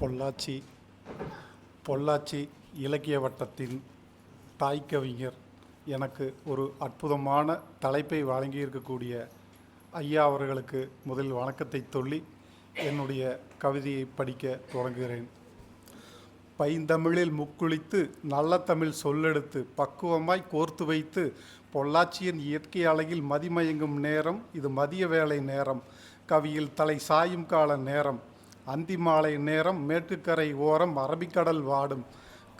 பொள்ளாச்சி பொள்ளாச்சி இலக்கிய வட்டத்தின் தாய் கவிஞர் எனக்கு ஒரு அற்புதமான தலைப்பை வழங்கியிருக்கக்கூடிய ஐயா அவர்களுக்கு முதலில் வணக்கத்தை சொல்லி என்னுடைய கவிதையை படிக்க தொடங்குகிறேன். பைந்தமிழில் முக்குளித்து நல்ல தமிழ் சொல்லெடுத்து பக்குவமாய் கோர்த்து வைத்து பொள்ளாச்சியின் இயற்கை அழகில் மதிமயங்கும் நேரம் இது மதிய வேலை நேரம். கவியில் தலை சாயும் கால நேரம் அந்தி மாலை நேரம் மேட்டுக்கரை ஓரம் அரபிக்கடல் வாடும்.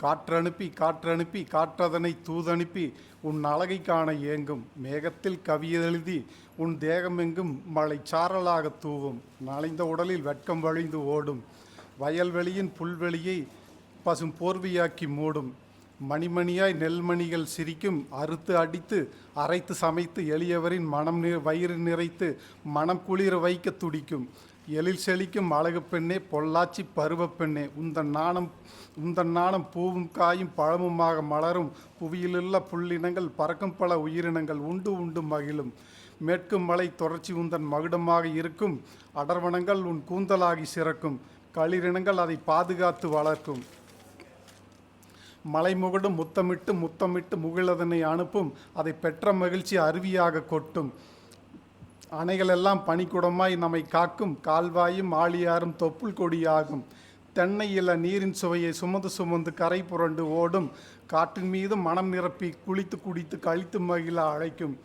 காற்றனுப்பி காற்றனுப்பி காற்றதனை தூதனுப்பி உன் அழகை காண ஏங்கும். மேகத்தில் கவியெழுதி உன் தேகமெங்கும் மழை சாரலாக தூவும். நனைந்த உடலில் வெட்கம் வழிந்து ஓடும். வயல்வெளியின் புல்வெளியை பசும் போர்வையாக்கி மூடும். மணிமணியாய் நெல்மணிகள் சிரிக்கும். அறுத்து அடித்து அரைத்து சமைத்து எளியவரின் மனம் நிற வயிறு நிறைத்து மனம் குளிர வைக்க துடிக்கும். எழில் செழிக்கும் அழகு பெண்ணே பொள்ளாச்சி பருவப்பெண்ணே உந்தன் நாணம் உந்தன் நாணம் பூவும் காயும் பழமுமாக மலரும் புவியிலுள்ள புள்ளினங்கள் பறக்கும் பல உயிரினங்கள் உண்டு உண்டு மகிழும். மேற்கு மலை தொடர்ச்சி உந்தன் மகுடமாக இருக்கும் அடர்வனங்கள் உன் கூந்தலாகி சிறக்கும் களிரினங்கள் அதை பாதுகாத்து வளர்க்கும். மலைமுகடும் முத்தமிட்டு முத்தமிட்டு முகிழதனை அனுப்பும் அதை பெற்ற மகிழ்ச்சி அருவியாக கொட்டும். அணைகள் எல்லாம் பனிக்குடமாய் நம்மை காக்கும் கால்வாயும் ஆழியாரும் தொப்புள் கொடியாகும். தென்னை இல நீரின் சுவையை சுமந்து சுமந்து கரை புரண்டு ஓடும். காற்றின் மீது மனம் நிரப்பி குளித்து குடித்து கழித்து மகிழ அழைக்கும்.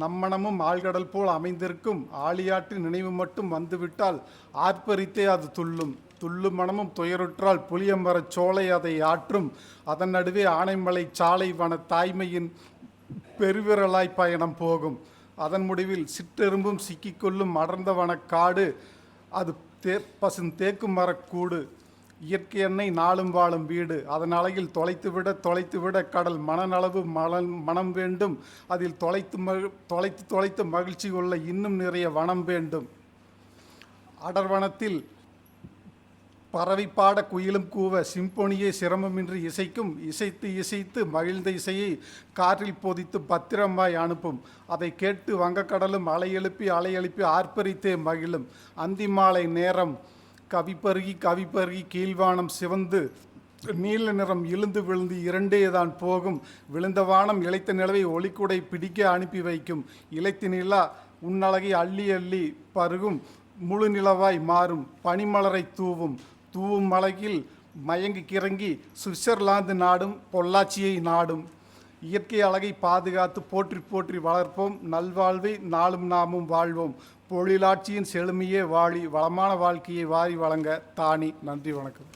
நம்மனமும் ஆழ்கடல் போல் அமைந்திருக்கும். ஆழியாற்றின் நினைவு மட்டும் வந்துவிட்டால் ஆர்ப்பரித்தே அது துள்ளும். துள்ளு மனமும் துயருற்றால் புளியம்பரச் சோலை அதை ஆற்றும். அதன் நடுவே ஆனைமலை சாலை வன தாய்மையின் பெருவிரலாய் பயணம் போகும். அதன் முடிவில் சிற்றெரும்பும் சிக்கிக்கொள்ளும் அடர்ந்த வனக்காடு அது தே பசும் தேக்கும் மரக்கூடு இயற்கை எண்ணெய் நாளும் வாழும் வீடு. அதன் அழகில் தொலைத்துவிட தொலைத்துவிட கடல் மனநளவு மலன் மனம் வேண்டும். அதில் தொலைத்து மகி தொலைத்து தொலைத்து மகிழ்ச்சி கொள்ள இன்னும் நிறைய வனம் வேண்டும். அடர்வனத்தில் பறவை பாட குயிலும் கூவ சிம்பொனியை சிரமமின்றி இசைக்கும். இசைத்து இசைத்து மகிழ்ந்த இசையை காற்றில் பொதித்து பத்திரமாய் அனுப்பும். அதை கேட்டு வங்கக்கடலும் அலை எழுப்பி ஆர்ப்பரித்தே மகிழும். அந்தி மாலை நேரம் கவி பருகி கவி பருகி கீழ்வானம் சிவந்து நீல நிறம் இழுந்து விழுந்து இரண்டே தான் போகும். விழுந்த வானம் இழைத்த நிலவை ஒளிக்குடை பிடிக்க அனுப்பி வைக்கும். இளைத்த நிலா உன்னழகை அள்ளி அள்ளி பருகும். முழு நிலவாய் மாறும். பனிமலரை தூவும். தூவும் மலையில் மயங்கி கிறங்கி சுவிட்சர்லாந்து நாடும் பொள்ளாச்சியை நாடும். இயற்கை அழகை பாதுகாத்து போற்றி போற்றி வளர்ப்போம். நல்வாழ்வை நாளும் நாமும் வாழ்வோம். பொழிலாட்சியின் செழுமையே வாழி வளமான வாழ்க்கையை வாரி வழங்க தானி. நன்றி வணக்கம்.